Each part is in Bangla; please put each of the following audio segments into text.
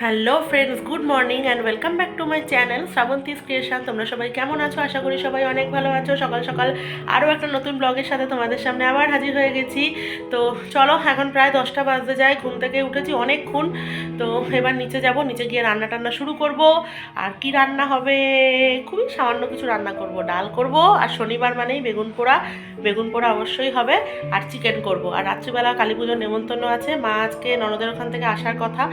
Hello friends good morning and welcome back to my channel Srabanti's creation তোমরা সবাই কেমন আছো? আশা করি সবাই অনেক ভালো আছো। সকাল সকাল আরও একটা নতুন ব্লগের সাথে তোমাদের সামনে আবার হাজির হয়ে গেছি। তো চলো, এখন প্রায় দশটা বাজতে যায়। ঘুম থেকে উঠেছি অনেকক্ষণ। তো এবার নিচে যাব। নিচে গিয়ে রান্না টান্না শুরু করব। আর কি রান্না হবে? খুবই সামান্য কিছু রান্না করব। ডাল করব। আর শনিবার মানেই বেগুন পোড়া। বেগুন পোড়া অবশ্যই হবে। আর চিকেন করব। আর রাত্রিবেলা কালী পুজোর নেমন্তন্ন আছে। মা আজকে ননদের ওখান থেকে আসার কথা।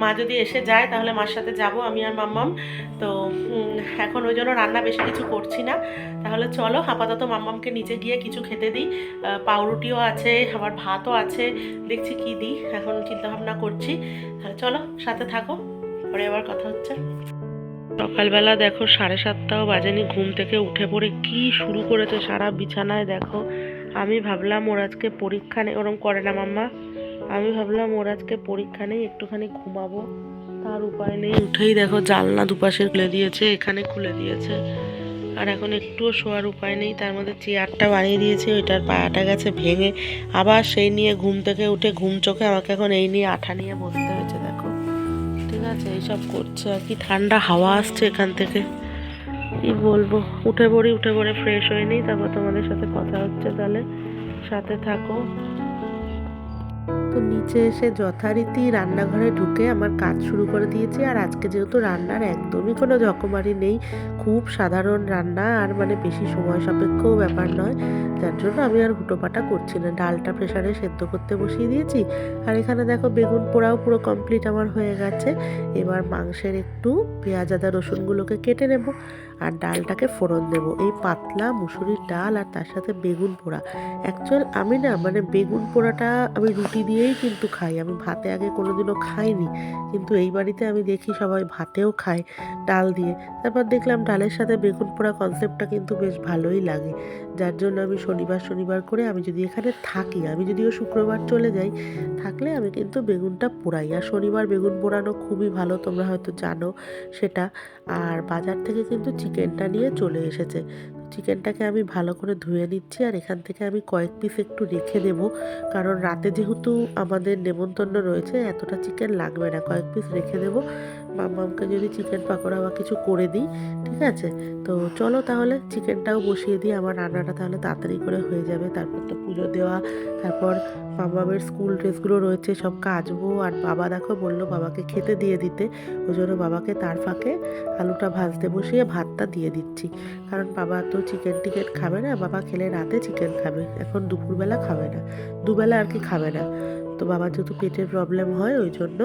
মা যদি এসে যায়, তাহলে মার সাথে যাব আমি আর মাম্মাম। তো এখন ওই জন্য রান্না বেশি কিছু করছি না। তাহলে চলো, আপাতত মাম্মামকে নিচে গিয়ে কিছু খেতে দিই। পাউরুটিও আছে, আবার ভাতও আছে। দেখছি কি দিই, এখন চিন্তা ভাবনা করছি। তাহলে চলো, সাথে থাকো। পরে আবার কথা হচ্ছে। সকালবেলা দেখো, সাড়ে সাতটাও বাজেনি, ঘুম থেকে উঠে পড়ে কি শুরু করেছে সারা বিছানায় দেখো। আমি ভাবলাম ওর আজকে পরীক্ষা নেই, ওরম করে না মাম্মা। আমি ভাবলাম ওর আজকে পরীক্ষা নেই, একটুখানি ঘুমাবো। তার উপায় নেই। উঠেই দেখো জানলা দুপাশে খুলে দিয়েছে, এখানে খুলে দিয়েছে। আর এখন একটুও শোয়ার উপায় নেই, তার মধ্যে চেয়ারটা বানিয়ে দিয়েছে, ওইটার পায়াটা গেছে ভেঙে। আবার সেই নিয়ে ঘুম থেকে উঠে ঘুম চোখে আমাকে এখন এই নিয়ে আঠা নিয়ে বসতে হয়েছে, দেখো। ঠিক আছে, এইসব করছে আর কি, ঠান্ডা হাওয়া আসছে এখান থেকে। কি বলব, উঠে পড়ি, উঠে পড়ে ফ্রেশ হয়ে নিই, তারপর তোমাদের সাথে কথা হচ্ছে তাহলে। সাথে থাকো। তো নিচে এসে যথারীতি রান্নাঘরে ঢুকে আমার কাজ শুরু করে দিয়েছি। আর আজকে যেহেতু রান্নার একদমই কোনো জকমারি নেই খুব সাধারণ রান্না আর মানে বেশি সময় সাপেক্ষও ব্যাপার নয়। যার জন্য আমি আর হুটোপাটা করছি না। ডালটা প্রেসারে সেদ্ধ করতে বসিয়ে দিয়েছি। আর এখানে দেখো বেগুন পোড়াও পুরো কমপ্লিট আমার হয়ে গেছে। এবার মাংসের একটু পেঁয়াজ, আদা, রসুনগুলোকে কেটে নেব আর ডালটাকে ফোড়ন দেব। এই পাতলা মুসুরির ডাল আর তার সাথে বেগুন পোড়া। অ্যাকচুয়াল আমি না মানে বেগুন পোড়াটা আমি রুটি দিয়েই কিন্তু খাই। আমি ভাতে আগে কোনোদিনও খাইনি। কিন্তু এই বাড়িতে আমি দেখি সবাই ভাতেও খায় ডাল দিয়ে। তারপর দেখলাম ডালের সাথে বেগুন পোড়া কনসেপ্টটা কিন্তু বেশ ভালোই লাগে। যার জন্য আমি শনিবার শনিবার করে আমি যদি এখানে থাকি, আমি যদিও শুক্রবার চলে যাই, থাকলে আমি কিন্তু বেগুনটা পোড়াই। আর শনিবার বেগুন পোড়ানো খুবই ভালো, তোমরা হয়তো জানো সেটা। আর বাজার থেকে কিন্তু চিকেনটা নিয়ে চলে এসেছে। চিকেনটাকে আমি ভালো করে ধুয়ে নিচ্ছি আর এখান থেকে আমি কয়েক পিস একটু রেখে দেবো। কারণ রাতে যেহেতু আমাদের নেমন্তন্ন রয়েছে, এতটা চিকেন লাগবে না। কয়েক পিস রেখে দেবো। মাম্মামকে যদি চিকেন পাকোড়া বা কিছু করে দিই, ঠিক আছে? তো চলো তাহলে চিকেনটাও বসিয়ে দিই, আমার রান্নাটা তাহলে তাড়াতাড়ি করে হয়ে যাবে। তারপর তো পুজো দেওয়া, তারপর মামামের স্কুল ড্রেসগুলো রয়েছে, সব কাচবো। আর বাবা দেখো বলল বাবাকে খেতে দিয়ে দিতে, ওই জন্য বাবাকে তার ফাঁকে আলুটা ভাজতে বসিয়ে ভাতটা দিয়ে দিচ্ছি। কারণ বাবা তো চিকেন টিকেন খাবে না, বাবা খেলে রাতে চিকেন খাবে, এখন দুপুরবেলা খাবে না। দুবেলা আর কি খাবে না। তো বাবার যেহেতু পেটের প্রবলেম হয়, ওই জন্য।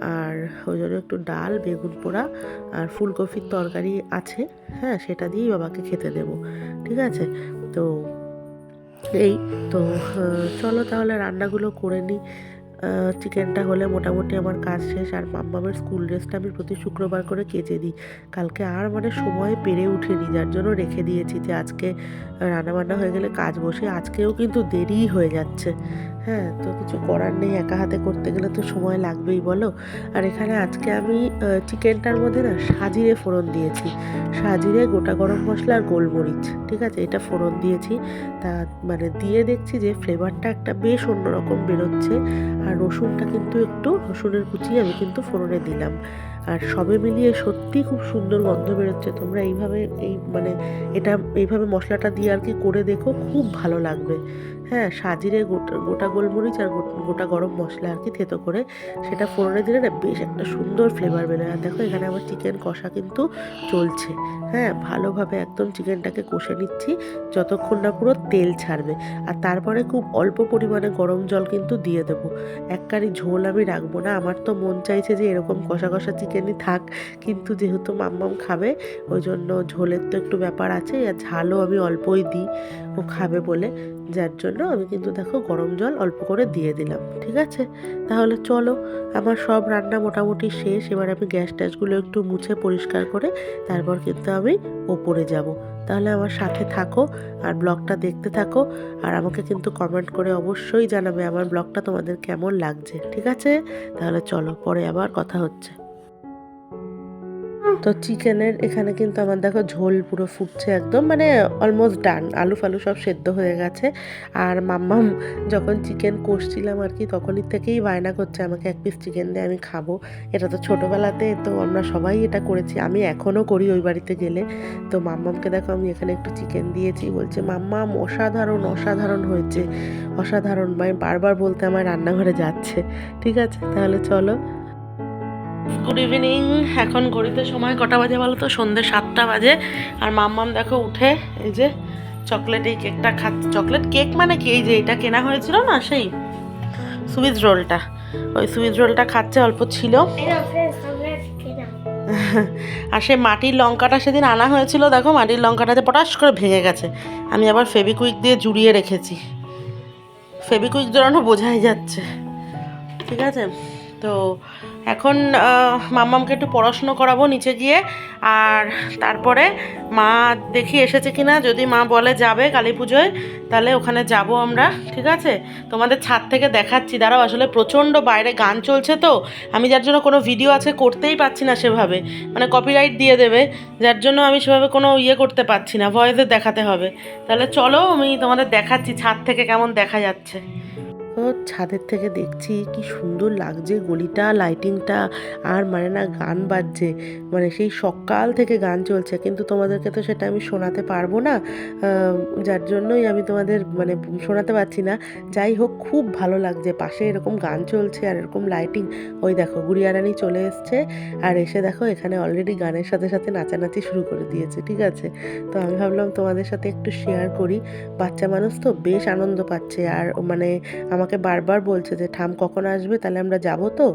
আর ওই জন্য একটু ডাল, বেগুন পোড়া আর ফুলকপির তরকারি আছে। হ্যাঁ সেটা দিয়েই বাবাকে খেতে দেব। ঠিক আছে? তো এই, তো চলো তাহলে রান্নাগুলো করে নিই। চিকেনটা হলে মোটামুটি আমার কাজ শেষ। আর মাম্মামের স্কুল ড্রেসটা আমি প্রতি শুক্রবার করে কেচে দিই। কালকে আর মানে সময় পেরে উঠিনি, যার জন্য রেখে দিয়েছি যে আজকে রান্নাবান্না হয়ে গেলে কাজ বসে। আজকেও কিন্তু দেরিই হয়ে যাচ্ছে। হ্যাঁ তো কিছু করার নেই, একা হাতে করতে গেলে তো সময় লাগবেই, বলো। আর এখানে আজকে আমি চিকেনটার মধ্যে না সাজিরে ফোড়ন দিয়েছি। সাজিরে গোটা গরম মশলা আর গোলমরিচ, ঠিক আছে? এটা ফোড়ন দিয়েছি। তা মানে দিয়ে দেখছি যে ফ্লেভারটা একটা বেশ অন্যরকম বেরোচ্ছে। আর রসুনটা কিন্তু একটু, রসুনের কুচি আমি কিন্তু ফোড়নে দিলাম। আর সবে মিলিয়ে সত্যি খুব সুন্দর গন্ধ বেরোচ্ছে। তোমরা এইভাবে, এই মানে এটা, এইভাবে মশলাটা দিয়ে আর কি করে দেখো, খুব ভালো লাগবে। হ্যাঁ সাজিরে গোটা গোটা গোলমরিচ আর গোটা গরম মশলা আর কি থেতো করে সেটা ফোড়নে দিলে না বেশ একটা সুন্দর ফ্লেভার বেরোয়। আর দেখো এখানে আমার চিকেন কষা কিন্তু চলছে। হ্যাঁ ভালোভাবে একদম চিকেনটাকে কষে নিচ্ছি। যতক্ষণ না পুরো তেল ছাড়বে। আর তারপরে খুব অল্প পরিমাণে গরম জল কিন্তু দিয়ে দেবো। এক কারি ঝোল আমি রাখব না। আমার তো মন চাইছে যে এরকম কষা কষা চিকেনই থাক। কিন্তু যেহেতু মাম্মাম খাবে, ওই জন্য ঝোলের তো একটু ব্যাপার আছে। আর ঝালও আমি অল্পই দিই। ও খাবে বলে। যার জন্য আমি কিন্তু দেখো গরম জল অল্প করে দিয়ে দিলাম, ঠিক আছে? তাহলে চলো, আমার সব রান্না মোটামুটি শেষ। এবার আমি গ্যাস ট্যাসগুলো একটু মুছে পরিষ্কার করে তারপর কিন্তু আমি ওপরে যাব। তাহলে আমার সাথে থাকো আর ব্লগটা দেখতে থাকো আর আমাকে কিন্তু কমেন্ট করে অবশ্যই জানাবে আমার ব্লগটা তোমাদের কেমন লাগছে, ঠিক আছে? তাহলে চলো, পরে আবার কথা হচ্ছে। তো চিকেনের এখানে কিন্তু আমার দেখো ঝোল পুরো ফুটছে একদম মানে অলমোস্ট ডান আলু ফালু সব সেদ্ধ হয়ে গেছে। আর মাম্মাম যখন চিকেন কষছিলাম আর কি, তখনই থেকেই বায়না করছে আমাকে, এক পিস চিকেন দিয়ে আমি খাব। এটা তো ছোটোবেলাতে, তো আমরা সবাই এটা করেছি, আমি এখনও করি ওই বাড়িতে গেলে। তো মাম্মামকে দেখো আমি এখানে একটু চিকেন দিয়েছি, বলছে, মাম্মাম, অসাধারণ অসাধারণ হয়েছে। অসাধারণ মানে বারবার বলতে আমার রান্নাঘরে যাচ্ছে। ঠিক আছে, তাহলে চলো। গুড ইভিনিং এখন ঘড়িতে সময় কটা বাজে বলো তো? সন্ধ্যে সাতটা বাজে। আর মাম্মাম দেখো উঠে এই যে চকলেট এই কেকটা খাচ্ছে। চকলেট কেক মানে কি? এই যে এটা কেনা হয়েছিল না সেই সুইচ রোলটা ওই সুইচ রোলটা খাচ্ছে, অল্প ছিল। আর সেই মাটির লঙ্কাটা সেদিন আনা হয়েছিল। দেখো মাটির লঙ্কাটাতে পটাশ করে ভেঙে গেছে। আমি আবার ফেবিকুইক দিয়ে জুড়িয়ে রেখেছি। ফেবিকুইক জড়ানো বোঝাই যাচ্ছে। ঠিক আছে? তো এখন আহ, মাম্মামকে একটু পড়াশুনো করাবো নিচে গিয়ে। আর তারপরে মা দেখি এসেছে কিনা যদি মা বলে যাবে কালী পুজোয় তাহলে ওখানে যাব আমরা ঠিক আছে? তোমাদের ছাদ থেকে দেখাচ্ছি। দাঁড়াও আসলে প্রচণ্ড বাইরে গান চলছে তো আমি যার জন্য কোনো ভিডিও আছে করতেই পারছি না সেভাবে। মানে কপিরাইট দিয়ে দেবে যার জন্য আমি সেভাবে কোনো ইয়ে করতে পারছি না ভয়েসে দেখাতে হবে। তাহলে চলো আমি তোমাদের দেখাচ্ছি ছাদ থেকে কেমন দেখা যাচ্ছে। ছাদের থেকে দেখছি কি সুন্দর লাগছে গলিটা লাইটিংটা আর মানে না গান বাজছে মানে সেই সকাল থেকে গান চলছে। কিন্তু তোমাদেরকে তো সেটা আমি শোনাতে পারব না যার জন্যই আমি তোমাদের মানে শোনাতে পারছি না। যাই হোক, খুব ভালো লাগছে। পাশে এরকম গান চলছে আর এরকম লাইটিং ওই দেখো গুড়িয়া রানী চলে এসছে। আর এসে দেখো, এখানে অলরেডি গানের সাথে সাথে নাচানাচি শুরু করে দিয়েছে, ঠিক আছে? তো আমি ভাবলাম তোমাদের সাথে একটু শেয়ার করি। বাচ্চা মানুষ তো বেশ আনন্দ পাচ্ছে। আর মানে আমাকে বারবার বলছে যে ঠাম কখন আসবে? তাহলে আমরা যাব তো?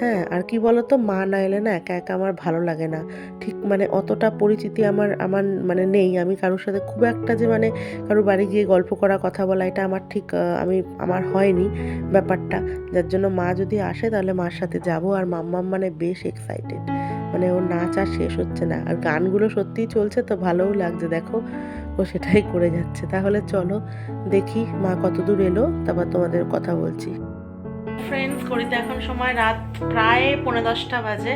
হ্যাঁ আর কি বলো তো মা না এলে না একা একা আমার ভালো লাগে না। ঠিক মানে অতটা পরিচিতি আমার আমার মানে নেই। আমি কারোর সাথে খুব একটা যে মানে কারোর বাড়ি গিয়ে গল্প করা, কথা বলা, এটা আমার ঠিক আমি, আমার হয়নি ব্যাপারটা। যার জন্য মা যদি আসে, তাহলে মার সাথে যাব। আর মাম্মাম মানে বেশ এক্সাইটেড মানে ওর নাচ আর শেষ হচ্ছে না। আর গানগুলো সত্যিই চলছে তো ভালোও লাগছে, দেখো। ও সেটাই করে যাচ্ছে। তাহলে চলো দেখি মা কতদূর এলো, তারপর তোমাদের কথা বলছি। ফ্রেন্ডস ঘড়িতে এখন সময় রাত প্রায় পৌনে দশটা বাজে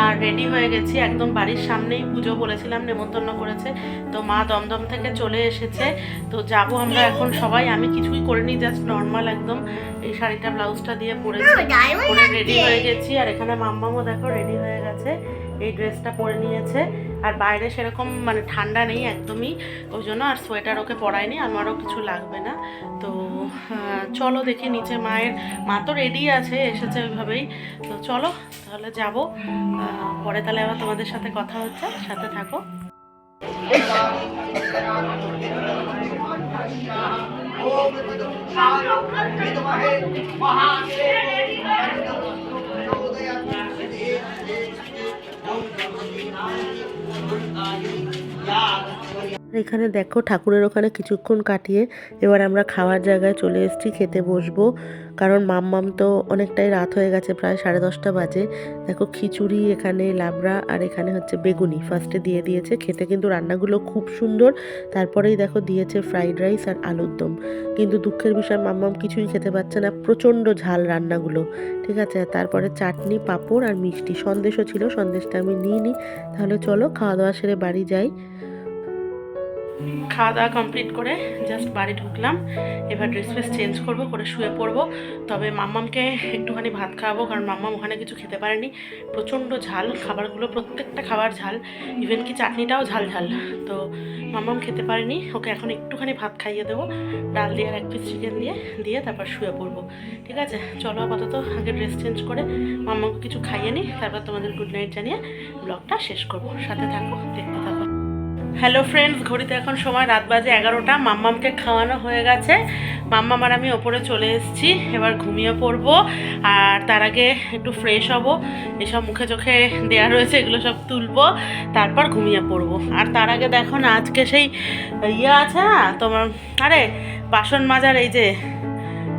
আর রেডি হয়ে গেছি একদম বাড়ির সামনেই পুজো বলেছিলাম নেমন্তন্ন করেছে তো মা দমদম থেকে চলে এসেছে তো যাব আমরা এখন সবাই আমি কিছুই করিনি জাস্ট নর্মাল একদম এই শাড়িটা ব্লাউজটা দিয়ে পরেছি পরে রেডি হয়ে গেছি আর এখানে মাম্মামও দেখো রেডি হয়ে গেছে এই ড্রেসটা পরে নিয়েছে আর বাইরে সেরকম মানে ঠান্ডা নেই একদমই ওই জন্য আর সোয়েটার ওকে পরায়নি আমারও কিছু লাগবে না তো চলো দেখি নিচে মায়ের মা তো রেডি আছে, এসেছে ওইভাবেই। তো চলো, তাহলে যাব। পরে তাহলে আবার তোমাদের সাথে কথা হচ্ছে, সাথে থাকো। এখানে দেখো ঠাকুরের ওখানে কিছুক্ষণ কাটিয়ে এবার আমরা খাওয়ার জায়গায় চলে এসেছি, খেতে বসবো। কারণ মাম্মাম তো অনেকটাই রাত হয়ে গেছে, প্রায় সাড়ে দশটা বাজে। দেখো খিচুড়ি, এখানে লাবড়া আর এখানে হচ্ছে বেগুনি। ফার্স্টে দিয়ে দিয়েছে, খেতে কিন্তু রান্নাগুলো খুব সুন্দর। তারপরেই দেখো দিয়েছে ফ্রাইড রাইস আর আলুর দম। কিন্তু দুঃখের বিষয়, মাম্মাম কিছুই খেতে পাচ্ছে না, প্রচণ্ড ঝাল রান্নাগুলো। ঠিক আছে তারপরে চাটনি, পাঁপড় আর মিষ্টি সন্দেশও ছিল, সন্দেশটা আমি নিই নি তাহলে চলো খাওয়া দাওয়া সেরে বাড়ি যাই। খাওয়া দাওয়া কমপ্লিট করে জাস্ট বাড়ি ঢুকলাম। এবার ড্রেস ফ্রেস চেঞ্জ করব, করে শুয়ে পড়ব। তবে মাম্মামকে একটুখানি ভাত খাওয়াবো, কারণ মাম্মাম ওখানে কিছু খেতে পারেনি। প্রচণ্ড ঝাল, খাবারগুলো, প্রত্যেকটা খাবার ঝাল ইভেন কি চাটনিটাও ঝাল ঝাল। তো মাম্মাম খেতে পারেনি, ওকে এখন একটুখানি ভাত খাইয়ে দেবো। ডাল দিয়ে আর এক পিস চিকেন দিয়ে দিয়ে তারপর শুয়ে পড়ব। ঠিক আছে, চলো আপাতত আগে ড্রেস চেঞ্জ করে মাম্মাকে কিছু খাইয়ে নিই, তারপর তোমাদের গুড নাইট জানিয়ে ব্লগটা শেষ করব। সাথে থাকো, দেখতে থাকো। হ্যালো ফ্রেন্ডস ঘড়িতে এখন সময় রাত বাজে এগারোটা। মাম্মামকে খাওয়ানো হয়ে গেছে। মাম্মাম আর আমি ওপরে চলে এসেছি। এবার ঘুমিয়ে পড়ব। আর তার আগে একটু ফ্রেশ হব। এসব মুখে চোখে দেয়া রয়েছে, এগুলো সব তুলবো। তারপর ঘুমিয়ে পড়ব। আর তার আগে দেখো না, আজকে সেই ইয়ে আছে না, তোমার, আরে, বাসন মাজার এই যে,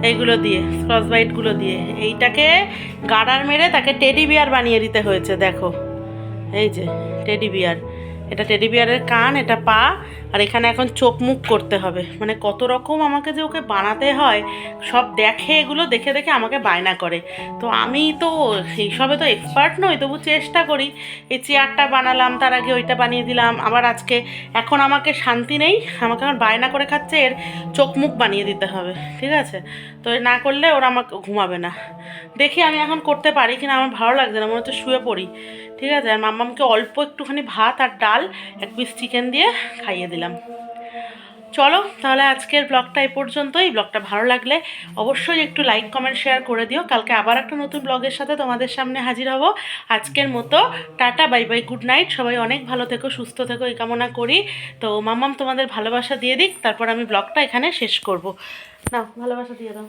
এইগুলো দিয়ে স্ক্রচ বাইটগুলো দিয়ে। এইটাকে গাড়ার মেরে তাকে টেডি বিয়ার বানিয়ে দিতে হয়েছে, দেখো। এই যে টেডি বিয়ার এটা টেডি বিয়ারের কান এটা পা আর এখানে এখন চোখ মুখ করতে হবে। মানে কত রকম আমাকে যে ওকে বানাতে হয়, সব দেখে এগুলো দেখে দেখে আমাকে বায়না করে। তো আমি তো এইসবে তো এক্সপার্ট নই, তবু চেষ্টা করি। এই চেয়ারটা বানালাম, তার আগে ওইটা বানিয়ে দিলাম। আবার আজকে এখন আমাকে শান্তি নেই, আমাকে এখন বায়না করে খাচ্ছে, এর চোখ মুখ বানিয়ে দিতে হবে, ঠিক আছে? তো না করলে ওরা আমাকে ঘুমাবে না। দেখি আমি এখন করতে পারি কিনা, আমার ভালো লাগছে না, মনে হচ্ছে শুয়ে পড়ি, ঠিক আছে? আর মাম্মামকে অল্প একটুখানি ভাত আর ডাল, এক পিস চিকেন দিয়ে খাইয়ে দিলাম। চলো, তাহলে আজকের ব্লগটা এই পর্যন্তই। ব্লগটা ভালো লাগলে অবশ্যই একটু লাইক কমেন্ট শেয়ার করে দিও। কালকে আবার একটা নতুন ব্লগের সাথে তোমাদের সামনে হাজির হব। আজকের মতো tata bye bye good night সবাই অনেক ভালো থেকো, সুস্থ থেকো, এই কামনা করি। তো মামাম তোমাদের ভালোবাসা দিয়ে দিক, তারপর আমি ব্লগটা এখানে শেষ করব। না ভালোবাসা দিয়ে দাও।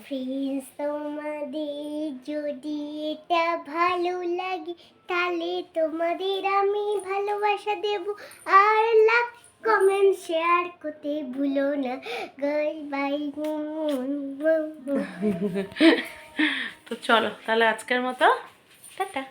তোমাদের যদি এটা ভালো লাগে, তাহলে তোমাদের আমি ভালোবাসা দেব। আর লাইক কমেন্ট শেয়ার করতে ভুলো না গাই বাই তো চলো তাহলে আজকের মতো টাটা।